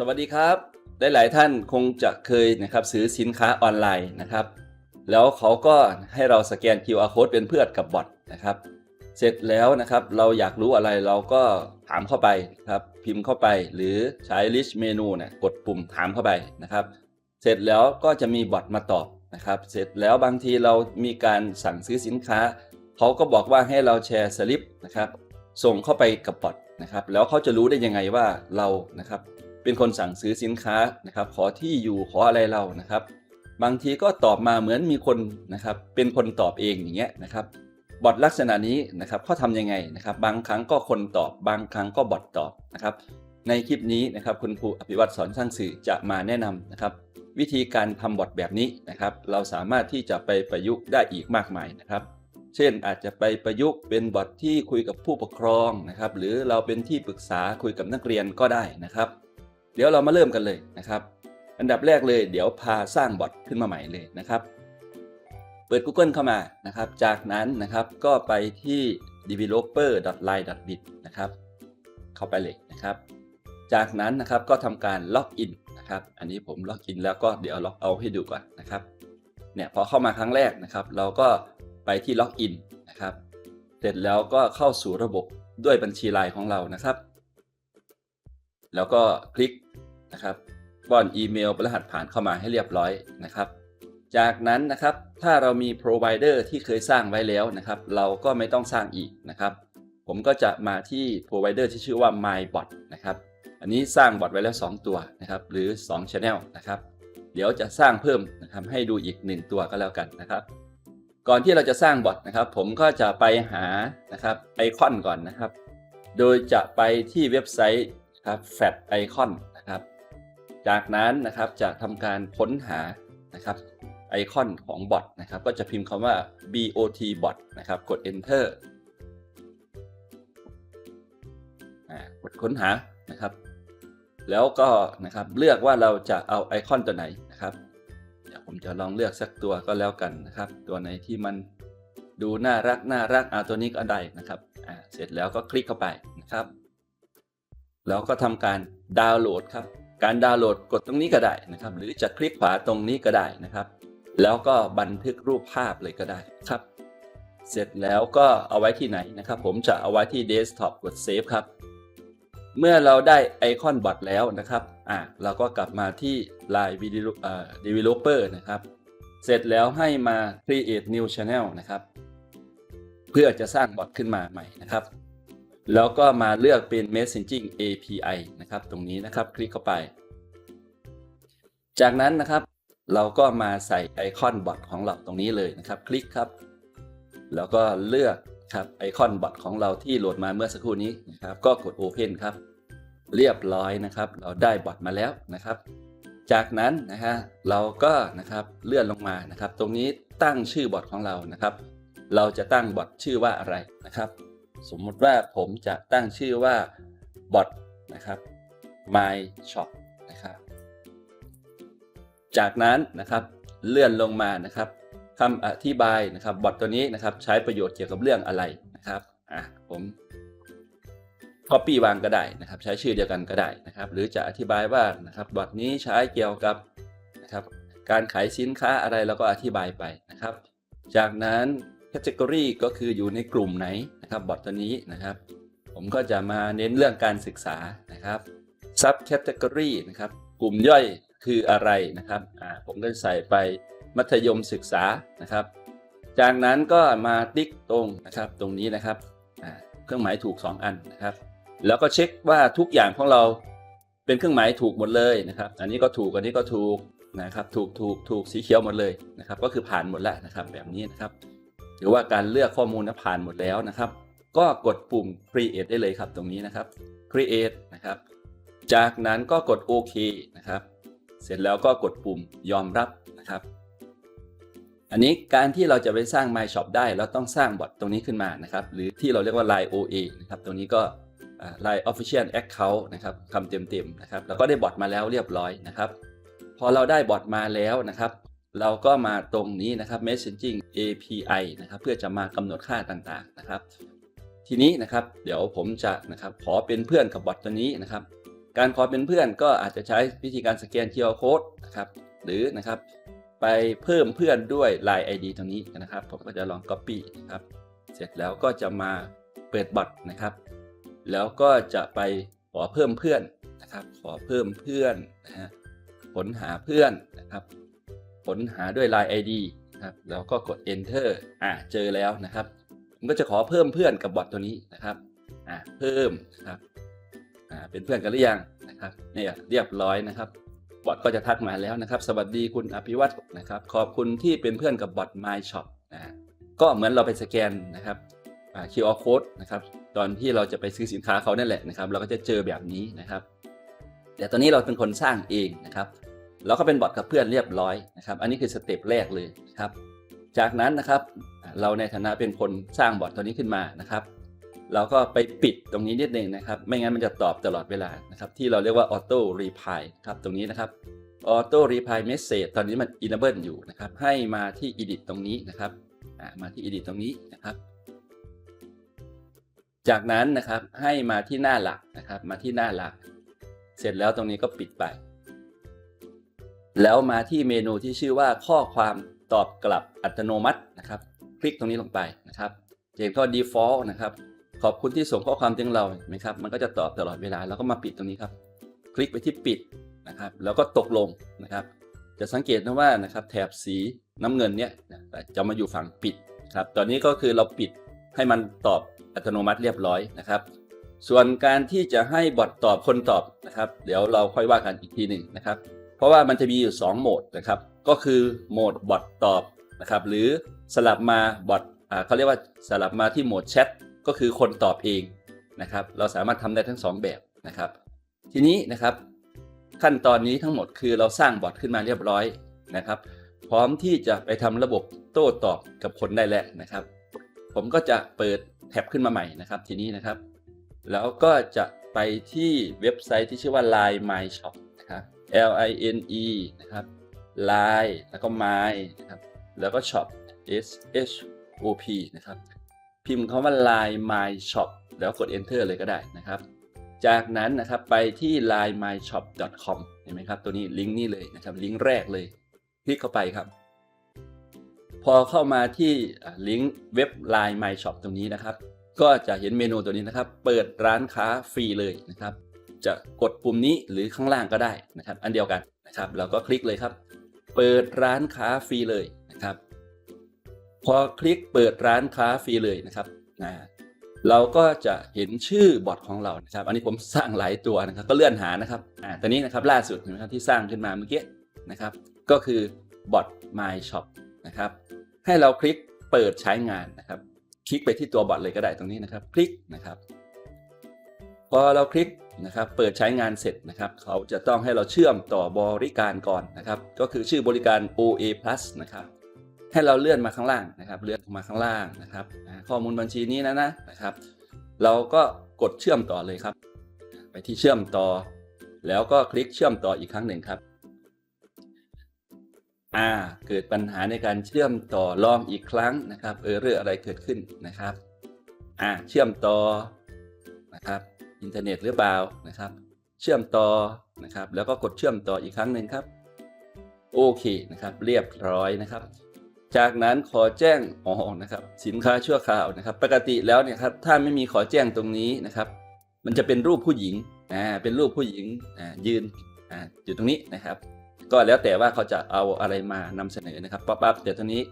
สวัสดีครับหลายๆท่านคงจะเคยนะครับซื้อสินค้าออนไลน์นะครับ แล้วเขาก็ให้เราสแกน QR code เป็นเพื่อนกับบอทนะครับ เสร็จแล้วนะครับเราอยากรู้อะไรเราก็ถามเข้าไปครับพิมพ์เข้าไปหรือใช้ list menu เนี่ยกดปุ่มถามเข้าไปนะครับ เสร็จแล้วก็จะมีบอทมาตอบนะครับ เสร็จแล้วบางทีเรามีการสั่งซื้อสินค้าเขาก็บอกว่าให้เราแชร์สลิปนะครับส่งเข้าไปกับบอทนะครับแล้วเขาจะรู้ได้ยังไงว่าเรานะครับ เป็นคนสั่งซื้อสินค้านะครับ ขอที่อยู่ขออะไรเรานะครับ บางทีก็ตอบมาเหมือนมีคนนะครับ เป็นคนตอบเองอย่างเงี้ยนะครับบอทลักษณะนี้นะครับเขาทำยังไงนะครับ บางครั้งก็คนตอบบางครั้งก็บอทตอบนะครับ ในคลิปนี้นะครับคุณครูอภิวัตสอนสร้างสื่อจะมาแนะนำนะครับ วิธีการทำบอทแบบนี้นะครับ เราสามารถที่จะไปประยุกต์ได้อีกมากมายนะครับ เช่นอาจจะไปประยุกต์เป็นบอทที่คุยกับผู้ปกครองนะครับ หรือเราเป็นที่ปรึกษาคุยกับนักเรียนก็ได้นะครับ เดี๋ยวเรามาเริ่มกันเลยนะครับ อันดับแรกเลยเดี๋ยวพาสร้างบอทขึ้นมาใหม่เลยนะครับ เปิด Google เข้ามานะครับ จากนั้นนะครับก็ไปที่ developer.line.bit นะครับ เข้าไปเลยนะครับ จากนั้นนะครับก็ทำการล็อกอินนะครับ อันนี้ผมล็อกอินแล้วก็เดี๋ยวล็อกเอาให้ดูก่อนนะครับ เนี่ยพอเข้ามาครั้งแรกนะครับ เราก็ไปที่ล็อกอินนะครับ เสร็จแล้วก็เข้าสู่ระบบด้วยบัญชีไลน์ของเรานะครับ แล้วก็คลิก นะครับป้อนอีเมลรหัสผ่านเข้ามาให้เรียบร้อยนะครับ จากนั้นนะครับถ้าเรามี provider ที่เคยสร้างไว้แล้วนะครับ เราก็ไม่ต้องสร้างอีกนะครับ ผมก็จะมาที่ provider ที่ชื่อว่า mybot นะครับ อันนี้สร้างบอทไว้แล้ว 2 ตัวนะครับ หรือ 2 channel นะครับ เดี๋ยวจะสร้างเพิ่มนะครับให้ดูอีก 1 ตัวก็แล้วกันนะครับ ก่อนที่เราจะสร้างบอทนะครับ ผมก็จะไปหานะครับไอคอนก่อนนะครับ โดยจะไปที่เว็บไซต์ครับแฟ จากนั้นนะครับจะทำการค้นหานะครับไอคอนของบอทนะครับก็จะพิมพ์คำว่า bot bot นะครับกด enter อ่ากดค้นหานะครับ แล้วก็นะครับเลือกว่าเราจะเอาไอคอนตัวไหนนะครับเดี๋ยวผมจะลองเลือกสักตัวก็แล้วกันนะครับ ตัวไหนที่มันดูน่ารักน่ารักเอาตัวนี้ก็ได้นะครับอ่าเสร็จแล้วก็คลิกเข้าไปนะครับ แล้วก็ทำการดาวน์โหลดครับ การดาวน์โหลดกดตรงนี้ก็ได้นะครับ หรือจะคลิกขวาตรงนี้ก็ได้นะครับ แล้วก็บันทึกรูปภาพเลยก็ได้ครับ เสร็จแล้วก็เอาไว้ที่ไหนนะครับ ผมจะเอาไว้ที่เดสก์ท็อปกดเซฟครับ เมื่อเราได้ไอคอนบอทแล้วนะครับอ่าเราก็กลับมาที่ Line Video เอ่อ Developer นะครับ เสร็จแล้วให้มา Create New Channel นะครับ เพื่อจะสร้างบอทขึ้นมาใหม่นะครับ แล้วก็มาเลือกเป็น Messaging API นะครับ ตรงนี้นะครับคลิกเข้าไป จากนั้นนะครับ เราก็มาใส่ไอคอนบอทของเราตรงนี้เลยนะครับ คลิกครับ แล้วก็เลือกครับไอคอนบอทของเราที่โหลดมาเมื่อสักครู่นี้นะครับ ก็กด Open ครับ เรียบร้อยนะครับ เราได้บอทมาแล้วนะครับ จากนั้นนะฮะเราก็นะครับเลื่อนลงมานะครับ ตรงนี้ตั้งชื่อบอทของเรานะครับ เราจะตั้งบอทชื่อว่าอะไรนะครับ สมมติว่าผมจะตั้งชื่อว่าบอทนะครับ my shop นะครับ จากนั้นนะครับเลื่อนลงมานะครับคำอธิบายนะครับบอทตัวนี้นะครับใช้ประโยชน์เกี่ยวกับเรื่องอะไรนะครับอะผม copy วางก็ได้นะครับ ใช้ชื่อเดียวกันก็ได้นะครับ หรือจะอธิบายว่านะครับบอทนี้ใช้เกี่ยวกับนะครับ การขายสินค้าอะไรเราก็อธิบายไปนะครับ จากนั้น category ก็คืออยู่ในกลุ่มไหนนะครับบอทตัวนี้นะครับ ผมก็จะมาเน้นเรื่องการศึกษานะครับ sub category นะครับ กลุ่มย่อยคืออะไรนะครับอ่าผมก็ใส่ไปมัธยมศึกษานะครับ จากนั้นก็มาติ๊กตรงนะครับตรงนี้นะครับอ่าเครื่องหมายถูก 2 อันนะครับ แล้วก็เช็คว่าทุกอย่างของเราเป็นเครื่องหมายถูกหมดเลยนะครับ อันนี้ก็ถูกอันนี้ก็ถูกนะครับ ถูกถูกถูกสีเขียวหมดเลยนะครับ ก็คือผ่านหมดแล้วนะครับ แบบนี้นะครับ หรือว่าการเลือกข้อมูลนะผ่านหมดแล้วนะครับ ก็กดปุ่ม create ได้เลยครับตรงนี้นะครับ create นะครับ จากนั้นก็กดโอเคนะครับ เสร็จแล้วก็กดปุ่มยอมรับนะครับ อันนี้การที่เราจะไปสร้าง My Shop ได้เราต้องสร้างบอทตรงนี้ขึ้นมานะครับ หรือที่เราเรียกว่า Line OA นะครับตรงนี้ก็ Line Official Account นะครับคำเต็มๆนะครับแล้วก็ได้บอทมาแล้วเรียบร้อยนะครับ พอเราได้บอทมาแล้วนะครับ เราก็มาตรงนี้นะครับ Messaging API นะครับเพื่อจะมากำหนดค่าต่างๆนะครับ ทีนี้นะครับเดี๋ยวผมจะนะครับขอเป็นเพื่อนกับบอทตัวนี้นะครับ การขอเป็นเพื่อนก็อาจจะใช้วิธีการสแกน QR code นะครับหรือนะครับไปเพิ่มเพื่อนด้วย Line ID ตรงนี้นะครับ ผมก็จะลอง Copy นะครับ เสร็จแล้วก็จะมาเปิดบอทนะครับ แล้วก็จะไปขอเพิ่มเพื่อนนะครับ ขอเพิ่มเพื่อนนะฮะค้นหาเพื่อนนะครับ ค้นหาด้วย Line ID นะครับแล้วก็กด Enter อ่าเจอแล้วนะครับผมก็จะขอเพิ่มเพื่อนกับบอทตัวนี้นะครับอ่าเพิ่มนะครับอ่าเป็นเพื่อนกันหรือยังนะครับเนี่ยเรียบร้อยนะครับบอทก็จะทักมาแล้วนะครับ สวัสดีคุณอภิวัตนะครับ ขอบคุณที่เป็นเพื่อนกับบอท My Shop นะฮะก็เหมือนเราไปสแกนนะครับอ่า QR code นะครับ ตอนที่เราจะไปซื้อสินค้าเขานั่นแหละนะครับ เราก็จะเจอแบบนี้นะครับ แต่ตอนนี้เราเป็นคนสร้างเองนะครับ เราก็เป็นบอทกับเพื่อนเรียบร้อยนะครับ อันนี้คือสเต็ปแรกเลยครับ จากนั้นนะครับเราในฐานะเป็นคนสร้างบอทตัวนี้ขึ้นมานะครับ เราก็ไปปิดตรงนี้นิดนึงนะครับ ไม่งั้นมันจะตอบตลอดเวลานะครับที่เราเรียกว่า auto reply ครับตรงนี้นะครับ auto reply message ตอนนี้มัน enable อยู่นะครับให้มาที่ edit ตรงนี้นะครับมาที่ edit ตรงนี้นะครับ จากนั้นนะครับให้มาที่หน้าหลักนะครับมาที่หน้าหลัก เสร็จแล้วตรงนี้ก็ปิดไป แล้วมาที่เมนูที่ชื่อว่าข้อความตอบกลับอัตโนมัตินะครับ คลิกตรงนี้ลงไปนะครับจะเห็นข้อ default นะครับ ขอบคุณที่ส่งข้อความถึงเราเห็นไหมครับ มันก็จะตอบตลอดเวลา แล้วก็มาปิดตรงนี้ครับ คลิกไปที่ปิดนะครับ แล้วก็ตกลงนะครับ จะสังเกตนะว่านะครับแถบสีน้ำเงินเนี่ยจะมาอยู่ฝั่งปิดครับ ตอนนี้ก็คือเราปิดให้มันตอบอัตโนมัติเรียบร้อยนะครับ ส่วนการที่จะให้บอทตอบคนตอบนะครับ เดี๋ยวเราค่อยว่ากันอีกทีหนึ่งนะครับ เพราะว่ามันจะมีอยู่ 2 โหมดนะครับ ก็คือโหมดบอทตอบนะครับ หรือสลับมาบอทเขาเรียกว่าสลับมาที่โหมดแชทก็คือคนตอบเองนะครับ เราสามารถทำได้ทั้ง 2 แบบนะครับ ทีนี้นะครับขั้นตอนนี้ทั้งหมดคือเราสร้างบอทขึ้นมาเรียบร้อยนะครับ พร้อมที่จะไปทำระบบโต้ตอบกับคนได้แล้วนะครับ ผมก็จะเปิดแท็บขึ้นมาใหม่นะครับทีนี้นะครับ แล้วก็จะไปที่เว็บไซต์ที่ชื่อว่า Line My Shop L I N E นะครับ Line แล้วก็ My นะครับแล้วก็ Shop S H O P นะครับพิมพ์คำว่า Line My Shop แล้วกด Enter เลยก็ได้นะครับ จากนั้นนะครับไปที่ linemyshop.com เห็นไหมครับ ตัวนี้ลิงก์นี่เลยนะครับลิงก์แรกเลย คลิกเข้าไปครับ พอเข้ามาที่ลิงก์เว็บ Line My Shop ตรงนี้นะครับ ก็จะเห็นเมนูตัวนี้นะครับ เปิดร้านค้าฟรีเลยนะครับ จะกดปุ่มนี้หรือข้างล่างก็ได้นะครับ อันเดียวกันนะครับเราก็คลิกเลยครับ เปิดร้านค้าฟรีเลยนะครับ พอคลิกเปิดร้านค้าฟรีเลยนะครับนะเราก็จะเห็นชื่อบอทของเรานะครับ อันนี้ผมสร้างหลายตัวนะครับ ก็เลื่อนหานะครับอ่าตัวนี้นะครับล่าสุดนะครับที่สร้างขึ้นมาเมื่อกี้นะครับ ก็คือบอท My Shop นะครับ ให้เราคลิกเปิดใช้งานนะครับ คลิกไปที่ตัวบอทเลยก็ได้ตรงนี้นะครับ คลิกนะครับ พอเราคลิก นะครับเปิดใช้งานเสร็จนะครับเขาจะต้องให้เราเชื่อมต่อบริการก่อนนะครับก็คือชื่อบริการ OA Plus นะครับให้เราเลื่อนมาข้างล่างนะครับเลื่อนมาข้างล่างนะครับข้อมูลบัญชีนี้นะนะนะครับ เราก็กดเชื่อมต่อเลยครับ ไปที่เชื่อมต่อ แล้วก็คลิกเชื่อมต่ออีกครั้งหนึ่งครับอ่าเกิดปัญหาในการเชื่อมต่อลองอีกครั้งนะครับเออเรื่องอะไรเกิดขึ้นนะครับอ่าเชื่อมต่อนะครับ อินเทอร์เน็ตหรือเปล่านะครับ เชื่อมต่อนะครับ แล้วก็กดเชื่อมต่ออีกครั้งหนึ่งครับ โอเคนะครับ เรียบร้อยนะครับ จากนั้นขอแจ้งอ๋อนะครับ สินค้าชั่วคราวนะครับ ปกติแล้วเนี่ยครับถ้าไม่มีขอแจ้งตรงนี้นะครับ มันจะเป็นรูปผู้หญิงอ่าเป็นรูปผู้หญิงอ่ายืนอ่าอยู่ตรงนี้นะครับ ก็แล้วแต่ว่าเขาจะเอาอะไรมานำเสนอนะครับป๊อปอัพแต่ตอนนี้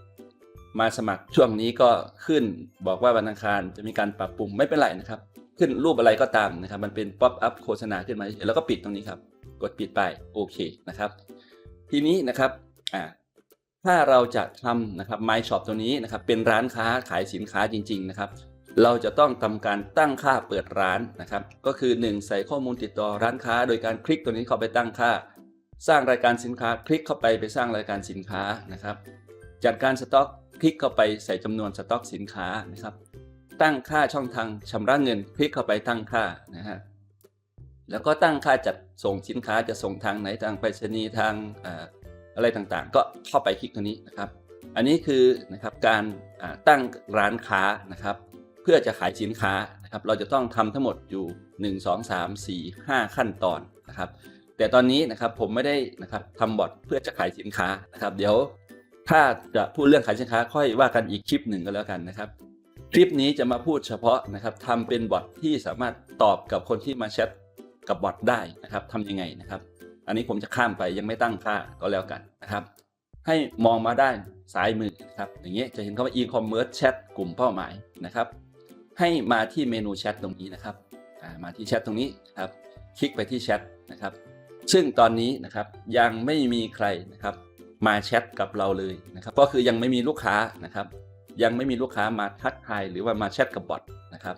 มาสมัครช่วงนี้ก็ขึ้นบอกว่าวันอังคารจะมีการปรับปรุงไม่เป็นไรนะครับ ขึ้นรูปอะไรก็ตามนะครับ มันเป็นป๊อปอัพโฆษณาขึ้นมาแล้วก็ปิดตรงนี้ครับ กดปิดไปโอเคนะครับ ทีนี้นะครับอ่าถ้าเราจะทำนะครับ My Shop ตัวนี้นะครับ เป็นร้านค้าขายสินค้าจริง ๆ นะครับ เราจะต้องทำการตั้งค่าเปิดร้านนะครับ ก็คือ 1 ใส่ข้อมูลติดต่อร้านค้า โดยการคลิกตัวนี้เข้าไปตั้งค่า สร้างรายการสินค้า คลิกเข้าไปไปสร้างรายการสินค้านะครับ จัดการสต็อกคลิกเข้าไปใส่จำนวนสต็อกสินค้านะครับ ตั้งค่าช่องทางชำระเงิน คลิกเข้าไปตั้งค่านะฮะแล้วก็ตั้งค่าจัดส่งสินค้าจะส่งทางไหนทางไปรษณีย์ทางอะไรต่างๆ ก็เข้าไปคลิกตรงนี้นะครับ อันนี้คือนะครับการตั้งร้านค้านะครับ เพื่อจะขายสินค้านะครับ เราจะต้องทำทั้งหมดอยู่ 1 2 3 4 5 ขั้นตอนนะครับ แต่ตอนนี้นะครับผมไม่ได้นะครับทำบอทเพื่อจะขายสินค้านะครับ เดี๋ยวถ้าจะพูดเรื่องขายสินค้าค่อยว่ากันอีกคลิปหนึ่งก็แล้วกันนะครับ ลิปนี้จะมาพูดเฉพาะนะครับทำเป็นบอทที่สามารถตอบกับคนที่มาแชทกับบอทได้นะครับทำยังไงนะครับ อันนี้ผมจะข้ามไปยังไม่ตั้งค่าก็แล้วกันนะครับ ให้มองมาด้านซ้ายมือนะครับ อย่างเงี้ยจะเห็นคำว่า e-commerce chat กลุ่มเป้าหมายนะครับ ให้มาที่เมนูแชทตรงนี้นะครับมาที่แชทตรงนี้ครับ คลิกไปที่แชทนะครับ ซึ่งตอนนี้นะครับยังไม่มีใครนะครับ มาแชทกับเราเลยนะครับ ก็คือยังไม่มีลูกค้านะครับ ยังไม่มีลูกค้ามาทักทายหรือว่ามาแชทกับบอทนะครับ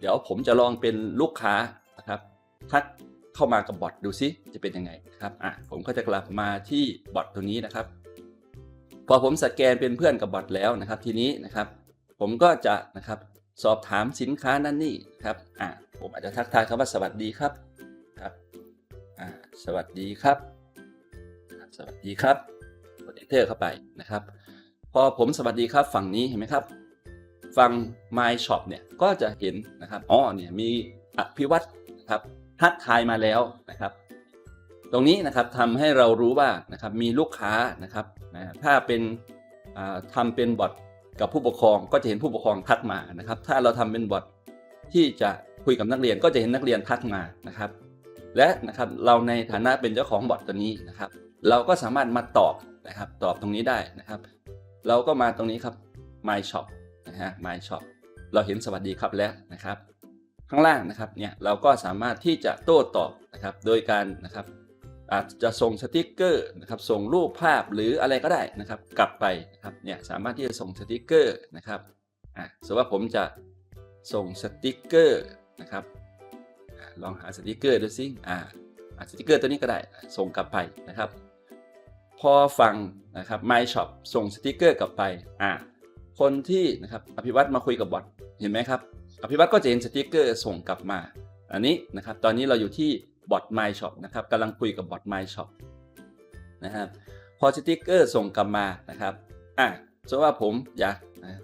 เดี๋ยวผมจะลองเป็นลูกค้านะครับทักเข้ามากับบอทดูซิจะเป็นยังไงนะครับอะผมก็จะกลับมาที่บอทตัวนี้นะครับ พอผมสแกนเป็นเพื่อนกับบอทแล้วนะครับ ทีนี้นะครับ ผมก็จะนะครับสอบถามสินค้านั่นนี่ครับอะผมอาจจะทักทายคำว่าสวัสดีครับครับอ่าสวัสดีครับ สวัสดีครับกด enter เข้าไปนะครับ พอผมสวัสดีครับฝั่งนี้เห็นไหมครับ ฝั่ง My Shop เนี่ยก็จะเห็นนะครับอ๋อเนี่ยมีอภิวัตนะครับทักทายมาแล้วนะครับตรงนี้นะครับทำให้เรารู้ว่านะครับมีลูกค้านะครับนะถ้าเป็นอ่าทำเป็นบอทกับผู้ปกครองก็จะเห็นผู้ปกครองทักมานะครับ ถ้าเราทำเป็นบอทที่จะคุยกับนักเรียนก็จะเห็นนักเรียนทักมานะครับ และนะครับเราในฐานะเป็นเจ้าของบอทตัวนี้นะครับ เราก็สามารถมาตอบนะครับตอบตรงนี้ได้นะครับ เราก็มาตรงนี้ครับ My Shop นะฮะ My Shop เราเห็นสวัสดีครับแล้วนะครับ ข้างล่างนะครับเนี่ยเราก็สามารถที่จะโต้ตอบนะครับโดยการนะครับอาจจะส่งสติกเกอร์นะครับส่งรูปภาพหรืออะไรก็ได้นะครับ กลับไปนะครับเนี่ยสามารถที่จะส่งสติกเกอร์นะครับอะสมมติว่าผมจะส่งสติกเกอร์นะครับลองหาสติกเกอร์ดูสิอ่าสติกเกอร์ตัวนี้ก็ได้ส่งกลับไปนะครับ พอฟังนะครับ My Shop ส่งสติกเกอร์กลับไปอ่าคนที่นะครับอภิวัตมาคุยกับบอทเห็นไหมครับ อภิวัตก็จะเห็นสติกเกอร์ส่งกลับมา อันนี้นะครับ ตอนนี้เราอยู่ที่บอท My Shop นะครับกำลังคุยกับบอท My Shop นะครับพอสติกเกอร์ส่งกลับมานะครับอะสมมติว่าผมอยากนะ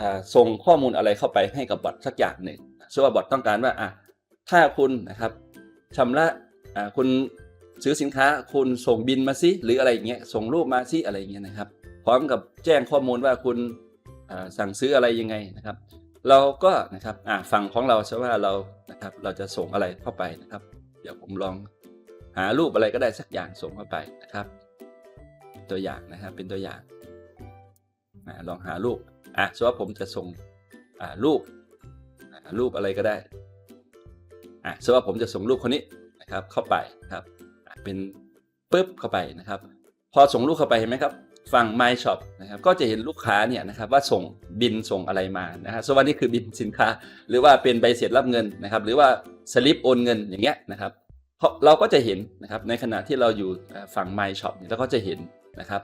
อ่าส่งข้อมูลอะไรเข้าไปให้กับบอทสักอย่างหนึ่งสมมติว่าบอทต้องการว่าอะถ้าคุณนะครับชำระอ่าคุณ ซื้อสินค้าคุณส่งบินมาซิหรืออะไรอย่างเงี้ยส่งรูปมาซิอะไรอย่างเงี้ยนะครับ พร้อมกับแจ้งข้อมูลว่าคุณสั่งซื้ออะไรยังไงนะครับ เราก็นะครับฝั่งของเราใช่ว่าเรานะครับเราจะส่งอะไรเข้าไปนะครับ เดี๋ยวผมลองหารูปอะไรก็ได้สักอย่างส่งเข้าไปนะครับ ตัวอย่างนะครับเป็นตัวอย่างลองหารูปอะสมมติว่าผมจะส่งรูปรูปอะไรก็ได้อะสมมติว่าผมจะส่งรูปคนนี้นะครับเข้าไปครับ เป็นปึ๊บเข้าไปนะครับ พอส่งรูปเข้าไปเห็นไหมครับฝั่ง My Shop นะครับก็จะเห็นลูกค้าเนี่ยนะครับว่าส่งบินส่งอะไรมานะฮะสมมติว่านี่คือบินสินค้า หรือว่าเป็นใบเสร็จรับเงินนะครับ หรือว่าสลิปโอนเงินอย่างเงี้ยนะครับเราก็จะเห็นนะครับในขณะที่เราอยู่ฝั่ง My Shop เนี่ยเราก็จะเห็นนะครับ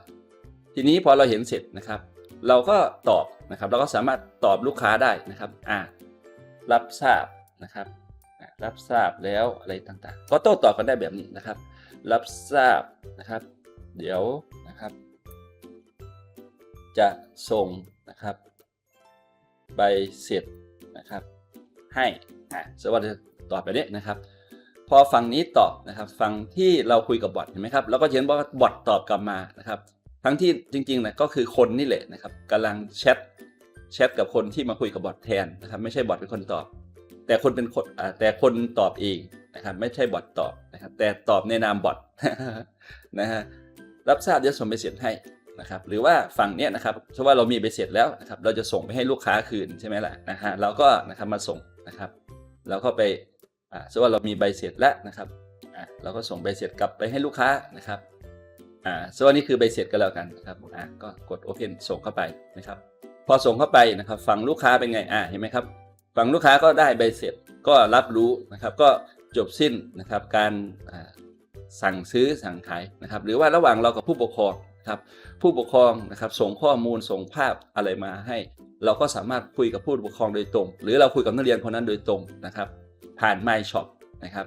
ทีนี้พอเราเห็นเสร็จนะครับ เราก็ตอบนะครับ เราก็สามารถตอบลูกค้าได้นะครับอ่ารับทราบนะครับ รับทราบแล้วอะไรต่างๆ ก็โต้ตอบกันได้แบบนี้นะครับ รับทราบนะครับ เดี๋ยวนะครับ จะส่งนะครับ ใบเสร็จนะครับ ให้สวัสดีตอบไปนี้นะครับ พอฝั่งนี้ตอบนะครับฝั่งที่เราคุยกับบอทเห็นไหมครับเราก็เห็นว่าบอทตอบกลับมานะครับ ทั้งที่จริงๆนะก็คือคนนี่แหละนะครับกำลังแชทแชทกับคนที่มาคุยกับบอทแทนนะครับ ไม่ใช่บอทเป็นคนตอบ แต่คนเป็นคนแต่คนตอบเอง นะครับไม่ใช่บอทตอบนะครับแต่ตอบในนามบอทนะฮะรับทราบเดี๋ยวส่งไปเสร็จให้นะครับหรือว่าฝั่งเนี้ยนะครับเพราะว่าเรามีใบเสร็จแล้วนะครับเราจะส่งไปให้ลูกค้าคืนใช่ไหมล่ะนะฮะเราก็นะครับมาส่งนะครับเราก็ไปอ่าสมมติว่าเรามีใบเสร็จแล้วนะครับอ่าเราก็ส่งใบเสร็จกลับไปให้ลูกค้านะครับอ่าสมมติว่านี่คือใบเสร็จก็แล้วกันนะครับอ่าก็กด Open ส่งเข้าไปนะครับ พอส่งเข้าไปนะครับฝั่งลูกค้าเป็นไงอ่าเห็นไหมครับฝั่งลูกค้าก็ได้ใบเสร็จก็รับรู้นะครับ ก็ จบสิ้นนะครับการสั่งซื้อสั่งขายนะครับ หรือว่าระหว่างเรากับผู้ปกครองครับผู้ปกครองนะครับส่งข้อมูลส่งภาพอะไรมาให้ เราก็สามารถคุยกับผู้ปกครองโดยตรง หรือเราคุยกับนักเรียนคนนั้นโดยตรงนะครับ ผ่าน My Shop นะครับ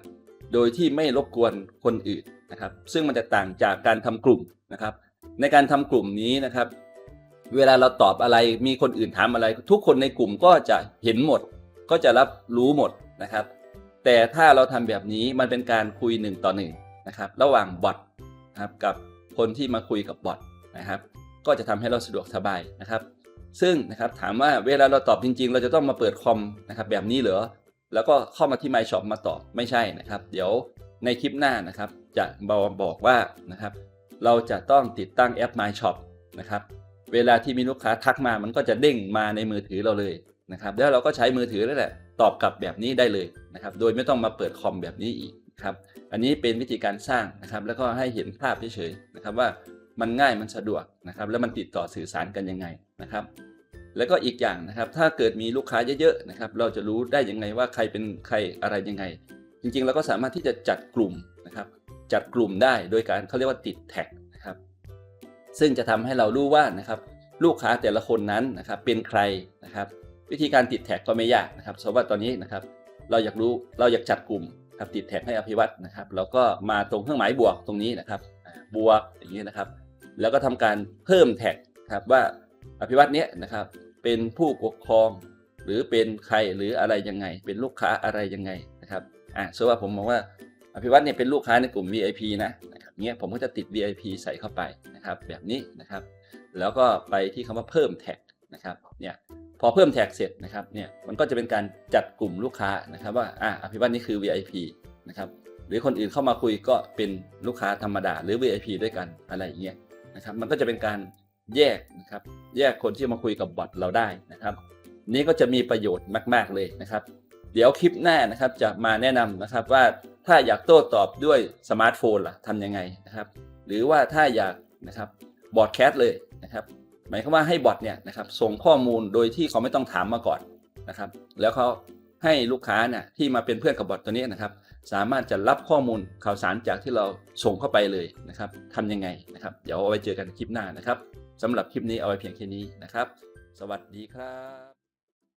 โดยที่ไม่รบกวนคนอื่นนะครับซึ่งมันจะต่างจากการทำกลุ่มนะครับในการทำกลุ่มนี้นะครับ เวลาเราตอบอะไรมีคนอื่นถามอะไร ทุกคนในกลุ่มก็จะเห็นหมด ก็จะรับรู้หมดนะครับ แต่ถ้าเราทำแบบนี้มันเป็นการคุยหนึ่งต่อหนึ่งนะครับ ระหว่างบอทนะครับกับคนที่มาคุยกับบอทนะครับ ก็จะทำให้เราสะดวกสบายนะครับ ซึ่งนะครับถามว่าเวลาเราตอบจริง ๆ เราจะต้องมาเปิดคอมนะครับแบบนี้เหรอแล้วก็เข้ามาที่ My Shop มาตอบไม่ใช่นะครับ เดี๋ยวในคลิปหน้านะครับ จะบอกบอกว่านะครับ เราจะต้องติดตั้งแอป My Shop นะครับเวลาที่มีลูกค้าทักมามันก็จะเด้งมาในมือถือเราเลยนะครับแล้วเราก็ใช้มือถือนั่นแหละ ตอบกลับแบบนี้ได้เลยนะครับ โดยไม่ต้องมาเปิดคอมแบบนี้อีกครับ อันนี้เป็นวิธีการสร้างนะครับ แล้วก็ให้เห็นภาพเฉยๆนะครับว่ามันง่ายมันสะดวกนะครับ แล้วมันติดต่อสื่อสารกันยังไงนะครับ แล้วก็อีกอย่างนะครับ ถ้าเกิดมีลูกค้าเยอะๆนะครับ เราจะรู้ได้ยังไงว่าใครเป็นใครอะไรยังไง จริงๆเราก็สามารถที่จะจัดกลุ่มนะครับ จัดกลุ่มได้โดยการเขาเรียกว่าติดแท็กนะครับ ซึ่งจะทำให้เรารู้ว่านะครับ ลูกค้าแต่ละคนนั้นนะครับเป็นใครนะครับ วิธีการติดแท็กก็ไม่ยากนะครับเพราะว่าตอนนี้นะครับเราอยากรู้เราอยากจัดกลุ่มครับติดแท็กให้อภิวัตนะครับเราก็มาตรงเครื่องหมายบวกตรงนี้นะครับบวกอย่างนี้นะครับ แล้วก็ทำการเพิ่มแท็กครับว่าอภิวัตเนี้ยนะครับเป็นผู้ปกครอง หรือเป็นใครหรืออะไรยังไง เป็นลูกค้าอะไรยังไงนะครับอ่าสมมติว่าผมมองว่าอภิวัตเนี่ยเป็นลูกค้าในกลุ่ม VIP นะนะครับเนี้ยผมก็จะติด VIP ใส่เข้าไปนะครับแบบนี้นะครับ แล้วก็ไปที่คำว่าเพิ่มแท็ก นะครับเนี่ยพอเพิ่มแท็กเสร็จนะครับเนี่ยมันก็จะเป็นการจัดกลุ่มลูกค้านะครับว่าอ่าอภิวัตนี่คือ VIP นะครับหรือคนอื่นเข้ามาคุยก็เป็นลูกค้าธรรมดาหรือ VIP ด้วยกันอะไรอย่างเงี้ยนะครับมันก็จะเป็นการแยกนะครับแยกคนที่มาคุยกับบอทเราได้นะครับ นี่ก็จะมีประโยชน์มาก ๆเลยนะครับ เดี๋ยวคลิปหน้านะครับจะมาแนะนำนะครับว่าถ้าอยากโต้ตอบด้วยสมาร์ทโฟนล่ะทำยังไงนะครับ หรือว่าถ้าอยากนะครับบอทแคสเลยนะครับ หมายความว่าให้บอทเนี่ยนะครับส่งข้อมูลโดยที่เขาไม่ต้องถามมาก่อนนะครับ แล้วเขาให้ลูกค้าเนี่ยที่มาเป็นเพื่อนกับบอทตัวนี้นะครับ สามารถจะรับข้อมูลข่าวสารจากที่เราส่งเข้าไปเลยนะครับทำยังไงนะครับ เดี๋ยวเอาไว้เจอกันคลิปหน้านะครับสำหรับคลิปนี้เอาไว้เพียงแค่นี้นะครับ สวัสดีครับ